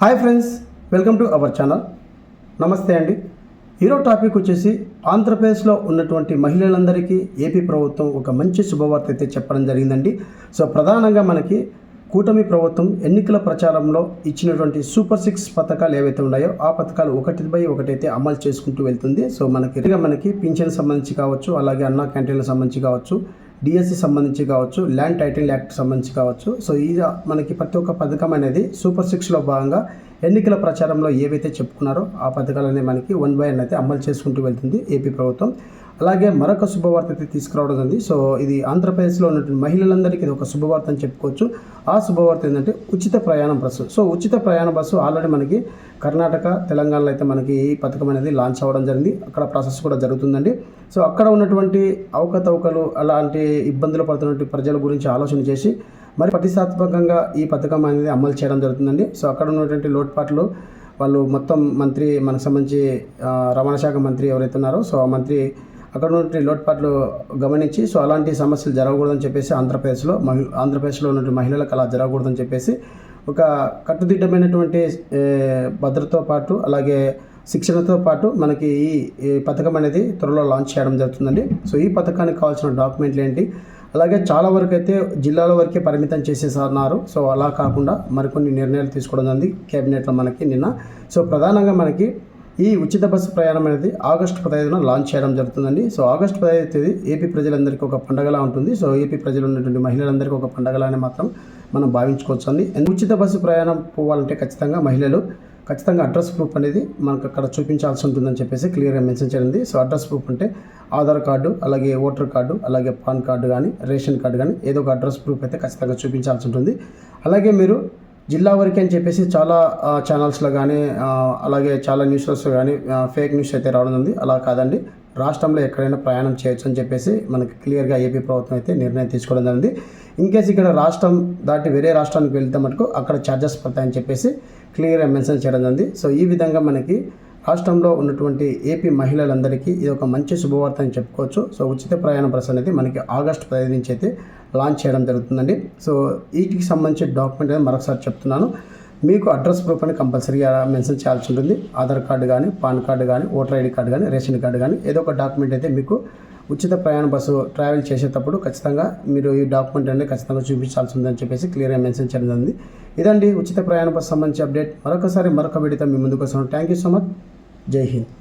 Hi friends welcome to our channel. నమస్తే అండి. ఈరోజు టాపిక్ వచ్చేసి ఆంధ్రప్రదేశ్లో ఉన్నటువంటి మహిళలందరికీ ఏపీ ప్రభుత్వం ఒక మంచి శుభవార్త అయితే చెప్పడం జరిగిందండి. సో ప్రధానంగా మనకి కూటమి ప్రభుత్వం ఎన్నికల ప్రచారంలో ఇచ్చినటువంటి సూపర్ సిక్స్ పథకాలు ఏవైతే ఉన్నాయో ఆ పథకాలు ఒకటిపై ఒకటైతే అమలు చేసుకుంటూ వెళ్తుంది. సో మనకి మనకి పింఛన్ సంబంధించి కావచ్చు అలాగే అన్నా క్యాంటీన్లకు సంబంధించి కావచ్చు డిఎస్సి సంబంధించి కావచ్చు ల్యాండ్ టైటిల్ యాక్ట్ సంబంధించి కావచ్చు. సో ఈ మనకి ప్రతి ఒక్క పథకం అనేది సూపర్ సిక్స్లో భాగంగా ఎన్నికల ప్రచారంలో ఏవైతే చెప్పుకున్నారో ఆ పథకాలనే మనకి వన్ బై వన్ అయితే అమలు చేసుకుంటూ వెళ్తుంది ఏపీ ప్రభుత్వం. అలాగే మరొక శుభవార్త అయితే తీసుకురావడం ఉంది సో ఇది ఆంధ్రప్రదేశ్లో ఉన్నటువంటి మహిళలందరికీ ఇది ఒక శుభవార్త అని చెప్పుకోవచ్చు. ఆ శుభవార్త ఏంటంటే ఉచిత ప్రయాణం బస్సు. సో ఉచిత ప్రయాణ బస్సు ఆల్రెడీ మనకి కర్ణాటక తెలంగాణలో అయితే మనకి ఈ పథకం అనేది లాంచ్ అవ్వడం జరిగింది. అక్కడ ప్రాసెస్ కూడా జరుగుతుందండి. సో అక్కడ ఉన్నటువంటి అవకతవకలు అలాంటి ఇబ్బందులు పడుతున్నటువంటి ప్రజల గురించి ఆలోచన చేసి మరి ప్రతిష్టాత్మకంగా ఈ పథకం అనేది అమలు చేయడం జరుగుతుందండి. సో అక్కడ ఉన్నటువంటి లోటుపాట్లు వాళ్ళు మొత్తం మంత్రి మనకు సంబంధించి రవాణా శాఖ మంత్రి ఎవరైతే ఉన్నారో సో ఆ మంత్రి అక్కడ ఉన్నటువంటి లోటుపాట్లు గమనించి సో అలాంటి సమస్యలు జరగకూడదని చెప్పేసి ఆంధ్రప్రదేశ్లో మహి ఆంధ్రప్రదేశ్లో ఉన్నటువంటి మహిళలకు అలా జరగకూడదని చెప్పేసి ఒక కట్టుదిట్టమైనటువంటి భద్రతతో పాటు అలాగే శిక్షణతో పాటు మనకి ఈ ఈ పథకం అనేది త్వరలో లాంచ్ చేయడం జరుగుతుందండి. సో ఈ పథకానికి కావాల్సిన డాక్యుమెంట్లు ఏంటి? అలాగే చాలా వరకు అయితే జిల్లాల వరకే పరిమితం చేసేసన్నారు. సో అలా కాకుండా మరికొన్ని నిర్ణయాలు తీసుకోవడం జరిగింది. కేబినెట్లో మనకి నిన్న. సో ప్రధానంగా మనకి ఈ ఉచిత బస్సు ప్రయాణం అనేది ఆగస్టు పదహైదున లాంచ్ చేయడం జరుగుతుందండి. సో ఆగస్టు పదహైదు తేదీ ఏపీ ప్రజలందరికీ ఒక పండగలా ఉంటుంది. సో ఏపీ ప్రజలు ఉన్నటువంటి మహిళలందరికీ ఒక పండగలానే మాత్రం మనం భావించుకోవచ్చు అండి. ఉచిత బస్సు ప్రయాణం పోవాలంటే ఖచ్చితంగా మహిళలు ఖచ్చితంగా అడ్రస్ ప్రూఫ్ అనేది మనకు అక్కడ చూపించాల్సి ఉంటుందని చెప్పేసి క్లియర్గా మెన్షన్ చేయండి సో అడ్రస్ ప్రూఫ్ అంటే ఆధార్ కార్డు అలాగే ఓటర్ కార్డు అలాగే పాన్ కార్డు కానీ రేషన్ కార్డు కానీ ఏదో ఒక అడ్రస్ ప్రూఫ్ అయితే ఖచ్చితంగా చూపించాల్సి ఉంటుంది. అలాగే మీరు జిల్లా వరకే అని చెప్పేసి చాలా ఛానల్స్లో కానీ అలాగే చాలా న్యూస్లో కానీ ఫేక్ న్యూస్ అయితే రావడం ఉంది. అలా కాదండి. రాష్ట్రంలో ఎక్కడైనా ప్రయాణం చేయొచ్చు అని చెప్పేసి మనకి క్లియర్గా ఏపీ ప్రభుత్వం అయితే నిర్ణయం తీసుకోవడం జరిగింది. ఇన్ కేసు ఇక్కడ రాష్ట్రం దాటి వేరే రాష్ట్రానికి వెళ్తే మటుకు అక్కడ ఛార్జెస్ పడతాయని చెప్పేసి క్లియర్గా మెన్షన్ చేయడం జరిగింది. సో ఈ విధంగా మనకి రాష్ట్రంలో ఉన్నటువంటి ఏపీ మహిళలందరికీ ఇది ఒక మంచి శుభవార్త అని చెప్పుకోవచ్చు. సో ఉచిత ప్రయాణ బస్ అనేది మనకి ఆగస్టు పదిహేను నుంచి అయితే లాంచ్ చేయడం జరుగుతుందండి. సో వీటికి సంబంధించిన డాక్యుమెంట్ అనేది మరొకసారి చెప్తున్నాను. మీకు అడ్రస్ ప్రూఫ్ అని కంపల్సరీగా మెన్షన్ చేయాల్సి ఉంటుంది. ఆధార్ కార్డు కానీ పాన్ కార్డు కానీ ఓటర్ ఐడి కార్డు కానీ రేషన్ కార్డు కానీ ఏదో ఒక డాక్యుమెంట్ అయితే మీకు ఉచిత ప్రయాణ బస్సు ట్రావెల్ చేసేటప్పుడు ఖచ్చితంగా మీరు ఈ డాక్యుమెంట్ అనేది ఖచ్చితంగా చూపించాల్సి ఉందని చెప్పేసి క్లియర్గా మెన్షన్ చేయడం జరిగింది. ఇదండి ఉచిత ప్రయాణ బస్సు సంబంధించి అప్డేట్. మరొకసారి మరొక వీడియోతో మీ ముందుకు వస్తున్నాం థ్యాంక్ యూ సో మచ్ जय हिंद।